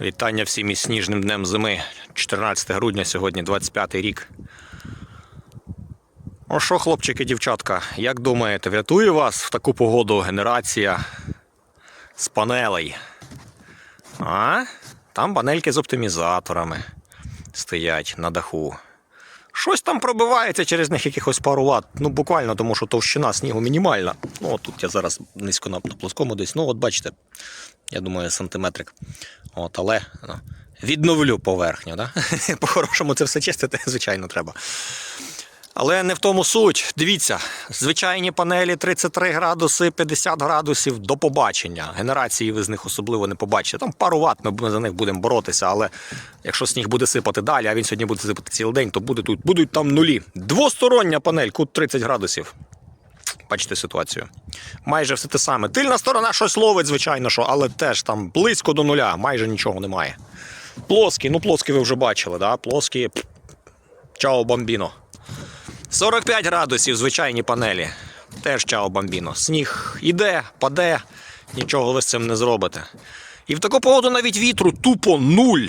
Вітання всім із сніжним днем зими. 14 грудня, сьогодні 25 рік. О що, хлопчики, дівчатка, як думаєте, врятує вас в таку погоду генерація з панелей? А? Там панельки з оптимізаторами стоять на даху. Щось там пробивається через них якихось пару ват. Ну, буквально, тому що товщина снігу мінімальна. Ну, от тут я зараз низько на, на плоскому десь. Ну, от бачите, я думаю, сантиметрик. От, але ну, відновлю поверхню. Да? По-хорошому це все чистити, звичайно, треба. Але не в тому суть. Дивіться, звичайні панелі 33 градуси, 50 градусів до побачення. Генерації ви з них особливо не побачите. Там пару ватт ми за них будемо боротися, але якщо сніг буде сипати далі, а він сьогодні буде сипати цілий день, то буде тут, будуть там нулі. Двостороння панель, кут 30 градусів. Бачите ситуацію. Майже все те саме. Тильна сторона щось ловить, звичайно, що, але теж там близько до нуля, майже нічого немає. Плоскі, ну плоскі ви вже бачили, да? плоскі. Чао бомбіно. 45 градусів звичайні панелі. Теж чао бомбіно. Сніг іде, паде, нічого ви з цим не зробите. І в таку погоду навіть вітру тупо нуль.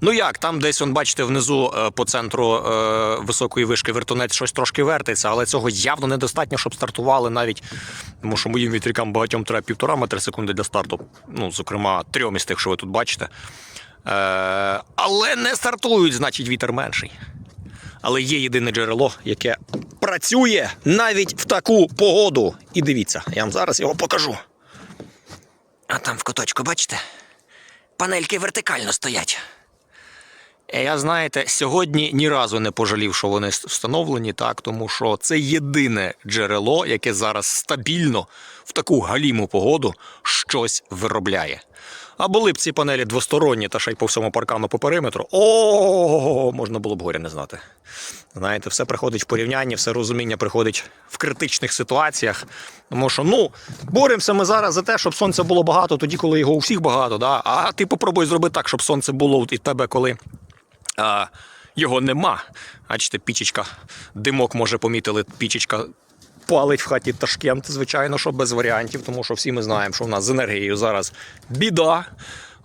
Ну як, там десь, он, бачите, внизу е, по центру е, високої вишки вертунець щось трошки вертиться, але цього явно недостатньо, щоб стартували навіть. Тому що моїм вітрякам багатьом треба півтора метра секунди для старту. Ну, зокрема, трьом із тих, що ви тут бачите. Е, але не стартують, значить, вітер менший. Але є єдине джерело, яке працює навіть в таку погоду. І дивіться, я вам зараз його покажу. А там в куточку, бачите? Панельки вертикально стоять. Е, Я, знаєте, сьогодні ні разу не пожалів, що вони встановлені, так, тому що це єдине джерело, яке зараз стабільно в таку галіму погоду щось виробляє. А були б ці панелі двосторонні та ще й по всьому паркану по периметру. О, можна було б горя не знати. Знаєте, все приходить в порівнянні, все розуміння приходить в критичних ситуаціях. Тому що, ну, боремося ми зараз за те, щоб сонця було багато, тоді, коли його у всіх багато. Да? А ти попробуй зробити так, щоб сонце було і тебе, коли а, його нема. Бачите, пічечка, димок може помітили, пічечка палить в хаті Ташкент, звичайно, що без варіантів, тому що всі ми знаємо, що в нас з енергією зараз біда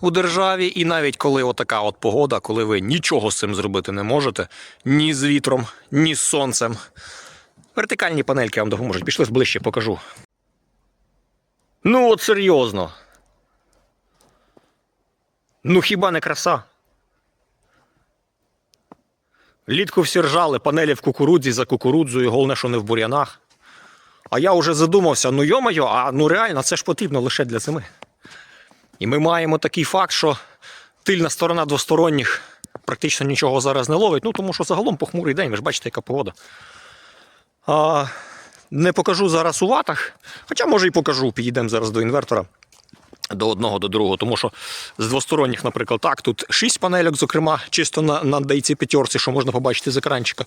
у державі. І навіть коли отака от погода, коли ви нічого з цим зробити не можете, ні з вітром, ні з сонцем. Вертикальні панельки вам допоможуть. Пішли ближче, покажу. Ну от серйозно. Ну хіба не краса? Літку всі ржали, панелі в кукурудзі за кукурудзою, головне, що не в бур'янах. А я вже задумався: ну йомайо, а ну реально це ж потрібно лише для зими. І ми маємо такий факт, що тильна сторона двосторонніх практично нічого зараз не ловить, ну тому що загалом похмурий день, ви ж бачите, яка погода. А, не покажу зараз у ватах, хоча може і покажу, підійдемо зараз до інвертора. До одного, до другого, тому що з двосторонніх, наприклад, так, тут 6 панельок, зокрема, чисто на, на дейці п'ятерці, що можна побачити з екранчика.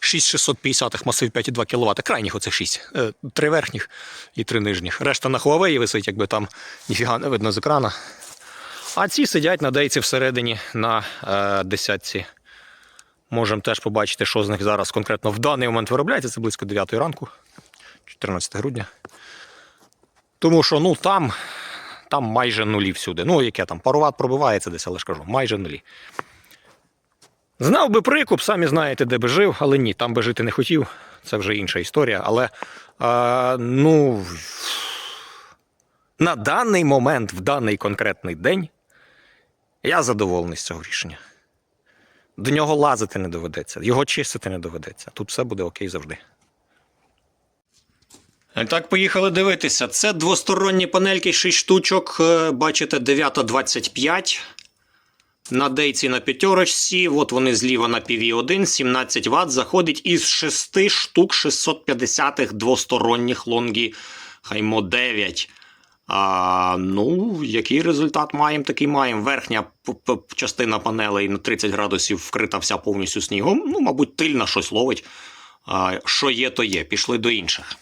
6650 масив 5,2 кВт. Крайніх оце 6. Е, Три верхніх і три нижніх. Решта на Huawei висить, якби там ніфіга не видно з екрана. А ці сидять на дейці всередині на е, десятці. Можемо теж побачити, що з них зараз конкретно в даний момент виробляється. Це близько 9 ранку, 14 грудня. Тому що ну там там майже нулі всюди. Ну, яке там, пару ват пробивається десь, але ж кажу, майже нулі. Знав би прикуп, самі знаєте, де би жив, але ні, там би жити не хотів. Це вже інша історія. Але а, ну, на даний момент, в даний конкретний день, я задоволений з цього рішення. До нього лазити не доведеться, його чистити не доведеться. Тут все буде окей завжди. Так, поїхали дивитися. Це двосторонні панельки, 6 штучок. Е, Бачите, 9.25. На дейці на п'ятерочці. От вони зліва на PV1, 17 Вт. Заходить із 6 штук 650-х двосторонніх лонгі Хаймо 9. А, ну, який результат маємо, такий маємо. Верхня частина панелей на 30 градусів вкрита вся повністю снігом. Ну, мабуть, тильна щось ловить. А, що є, то є. Пішли до інших.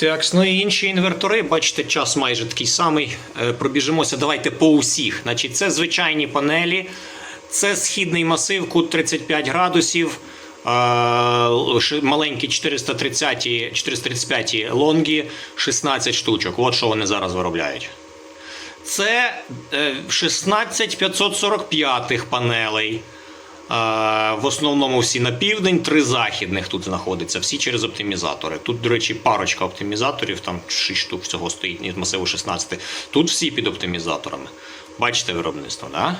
Так, ну і інші інвертори, бачите, час майже такий самий. Е, Пробіжимося, давайте по усіх. Значить, це звичайні панелі, це східний масив, кут 35 градусів, е, маленькі 430, 435 лонгі, 16 штучок. От що вони зараз виробляють. Це е, 16545 панелей. Е, В основному всі на південь, три західних тут знаходяться, всі через оптимізатори. Тут, до речі, парочка оптимізаторів, там 6 штук всього стоїть, ні, масиву 16. Тут всі під оптимізаторами. Бачите виробництво? Да?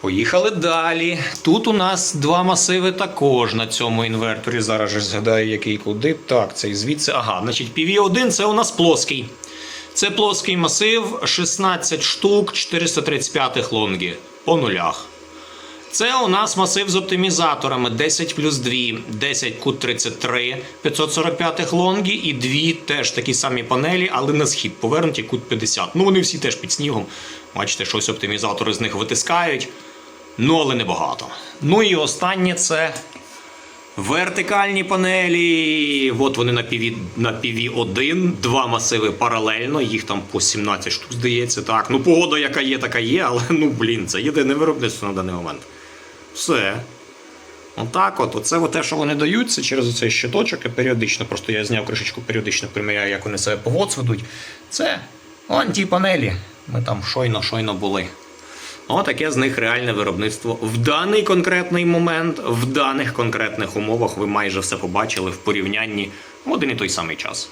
Поїхали далі. Тут у нас два масиви також на цьому інверторі. Зараз же згадаю, який куди. Так, це звідси. Ага, значить, PV1 це у нас плоский. Це плоский масив 16 штук 435 лонгі по нулях. Це у нас масив з оптимізаторами 10 плюс 2, 10 кут 33, 545 лонгі і дві теж такі самі панелі, але на схід повернуті кут 50. Ну вони всі теж під снігом. Бачите, щось оптимізатори з них витискають. Ну, але небагато. Ну і останнє це вертикальні панелі. От вони на PV, на PV1, два масиви паралельно, їх там по 17 штук, здається. Так. Ну, погода, яка є, така є, але ну блін, це єдине виробництво на даний момент. Все. Отак от, оце те, що вони дають, це через оцей щиточок, і періодично, просто я зняв кришечку, періодично приміряю, як вони себе повод ведуть. Це антипанелі. Ми там щойно-щойно були. Отаке з них реальне виробництво. В даний конкретний момент, в даних конкретних умовах ви майже все побачили в порівнянні в один і той самий час.